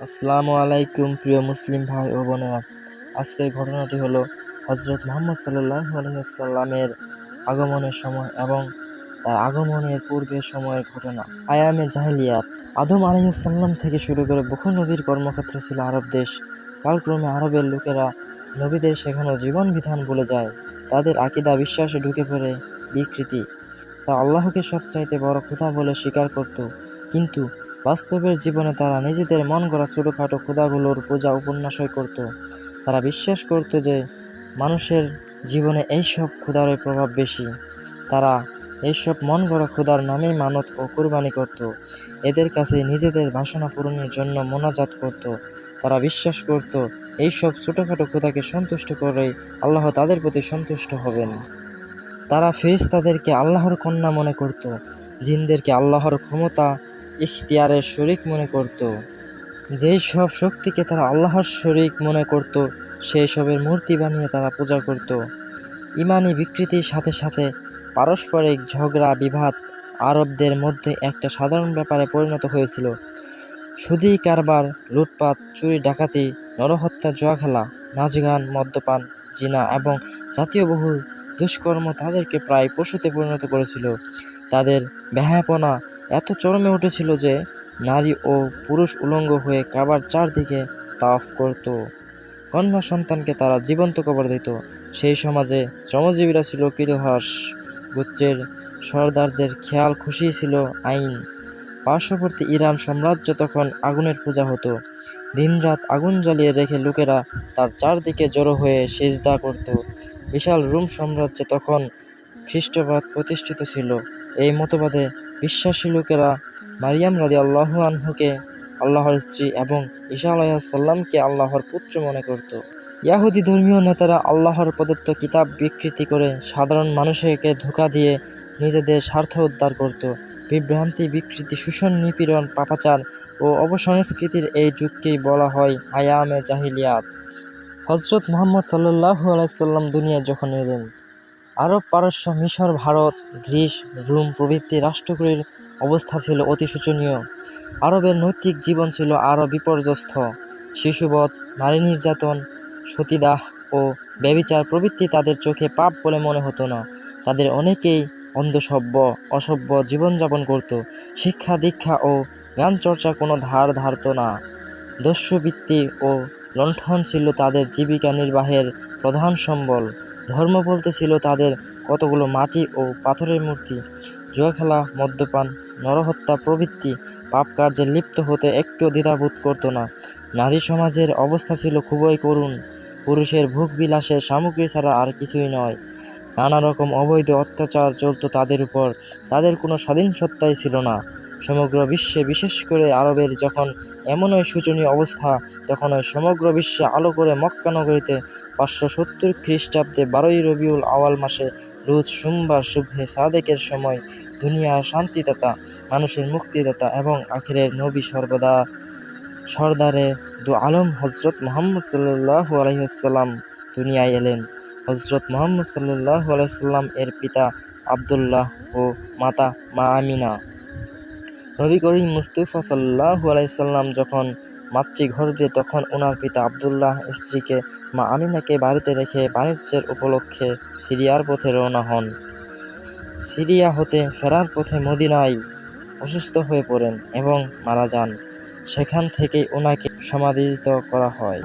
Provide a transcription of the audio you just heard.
আসসালামু আলাইকুম, প্রিয় মুসলিম ভাই ও বোনেরা। আজকের ঘটনাটি হলো হজরত মোহাম্মদ সাল্লাহ আলহিহাল্লামের আগমনের সময় এবং তার আগমনের পূর্বের সময়ের ঘটনা। আয়ামে জাহেলিয়াত। আদম আলহিহাল্লাম থেকে শুরু করে বহু নবীর কর্মক্ষেত্র ছিল আরব দেশ। কালক্রমে আরবের লোকেরা নবীদের শেখানো জীবন বিধান ভুলে যায়। তাদের আকিদা বিশ্বাসে ঢুকে পড়ে বিকৃতি। তা আল্লাহকে সবচাইতে বড় ক্ষুধা বলে স্বীকার করত। কিন্তু বাস্তবের জীবনে তারা নিজেদের মন গড়া ছোটোখাটো ক্ষুধাগুলোর পূজা উপন্যাসই করত। তারা বিশ্বাস করত যে মানুষের জীবনে এইসব ক্ষুধারই প্রভাব বেশি। তারা এইসব মন গড়া ক্ষুধার নামেই মানত ও কুরবানি করত। এদের কাছে নিজেদের বাসনা পূরণের জন্য মোনাজাত করত। তারা বিশ্বাস করত, এইসব ছোটোখাটো ক্ষুধাকে সন্তুষ্ট করেই আল্লাহ তাদের প্রতি সন্তুষ্ট হবেন। তারা ফেরেশতাদেরকে আল্লাহর কন্যা মনে করত, জিনদেরকে আল্লাহর ক্ষমতা ইখতিয়ারের শরিক মনে করত। যেই সব শক্তিকে তারা আল্লাহর শরিক মনে করত, সেই সবের মূর্তি বানিয়ে তারা পূজা করত। ইমানি বিকৃতির সাথে সাথে পারস্পরিক ঝগড়া বিভাদ আরবদের মধ্যে একটা সাধারণ ব্যাপারে পরিণত হয়েছিল। সুদী কারবার, লুটপাট, চুরি, ডাকাতি, নরহত্যা, জুয়া খেলা নাচ গান মদ্যপান, জিনা এবং জাতীয় বহু দুষ্কর্ম তাদেরকে প্রায় পশুতে পরিণত করেছিল। তাদের ব্যাহাপনা এত চরমে উঠেছিল যে নারী ও পুরুষ উলঙ্গ হয়ে কাবার চারদিকে তাফ করত। কন্যা সন্তানকে তারা জীবন্ত কবর দিত। সেই সমাজে শ্রমজীবীরা ছিল কৃতহাস। গোত্রের সর্দারদের খেয়াল খুশি ছিল আইন। পার্শ্ববর্তী ইরান সাম্রাজ্য তখন আগুনের পূজা হতো। দিনরাত আগুন জ্বালিয়ে রেখে লোকেরা তার চারদিকে জড়ো হয়ে সেজদা করত। বিশাল রোম সাম্রাজ্যে তখন খ্রিস্টবাদ প্রতিষ্ঠিত ছিল। এই মতবাদে বিশ্বাসী লোকেরা মারিয়াম রাদি আল্লাহ আনহুকে আল্লাহর স্ত্রী এবং ঈশা আলাইসাল্লামকে আল্লাহর পুত্র মনে করত। ইয়াহুদি ধর্মীয় নেতারা আল্লাহর প্রদত্ত কিতাব বিকৃতি করে সাধারণ মানুষকে ধোকা দিয়ে নিজেদের স্বার্থ উদ্ধার করত। বিভ্রান্তি, বিকৃতি, শোষণ, নিপীড়ন, পাপাচার ও অবসংস্কৃতির এই যুগকেই বলা হয় আয়ামে জাহিলিয়াত। হজরত মোহাম্মদ সাল্লাহ আলাইসাল্লাম দুনিয়ায় যখন এলেন আরব পারস্য, মিশর, ভারত, গ্রিস, রোম প্রভৃতি রাষ্ট্রগুলির অবস্থা ছিল অতি শোচনীয়। আরবের নৈতিক জীবন ছিল আরও বিপর্যস্ত। শিশুবধ, নারী নির্যাতন, সতীদাহ ও ব্যবিচার প্রভৃতি তাদের চোখে পাপ বলে মনে হতো না। তাদের অনেকেই অন্ধসভ্য, অসভ্য জীবনযাপন করত। শিক্ষা, দীক্ষা ও গান চর্চা কোনো ধার ধারত না। দস্যুবৃত্তি ও লণ্ঠন ছিল তাদের জীবিকা নির্বাহের প্রধান সম্বল। ধর্ম বলতে ছিল তাদের কতগুলো মাটি ও পাথরের মূর্তি। জুয়া খেলা মদ্যপান, নরহত্যা প্রভৃতি পাপ কার্যে লিপ্ত হতে একটুও দ্বিধাবোধ করতো না। নারী সমাজের অবস্থা ছিল খুবই করুণ। পুরুষের ভোগ বিলাসের সামগ্রী ছাড়া আর কিছুই নয়। নানা রকম অবৈধ অত্যাচার চলত তাদের উপর। তাদের কোনো স্বাধীন সত্তাই ছিল না। সমগ্র বিশ্বে, বিশেষ করে আরবের যখন এমনই শোচনীয় অবস্থা, তখন সমগ্র বিশ্বে আলো করে মক্কা নগরীতে পাঁচশো সত্তর খ্রিস্টাব্দে বারোই রবিউল আওয়াল মাসে রোজ সোমবার শুভে সাদেকের সময় দুনিয়ার শান্তিদাতা, মানুষের মুক্তিদাতা এবং আখিরের নবী সর্বদা সর্দারে দু আলম হজরত মোহাম্মদ সাল্লাহ আলহিহাল্লাম দুনিয়ায় এলেন। হজরত মোহাম্মদ সাল্লাহ আলাইসাল্লাম এর পিতা আবদুল্লাহ ও মাতা মা আমিনা। নবী করিম মুস্তফা সাল্লাহ আলাইসাল্লাম যখন মাতৃগর্ভে, তখন ওনার পিতা আবদুল্লাহ স্ত্রীকে মা আমিনাকে বাড়িতে রেখে বাণিজ্যের উপলক্ষে সিরিয়ার পথে রওনা হন। সিরিয়া হতে ফেরার পথে মদিনায় অসুস্থ হয়ে পড়েন এবং মারা যান। সেখান থেকেই ওনাকে সমাধিত করা হয়।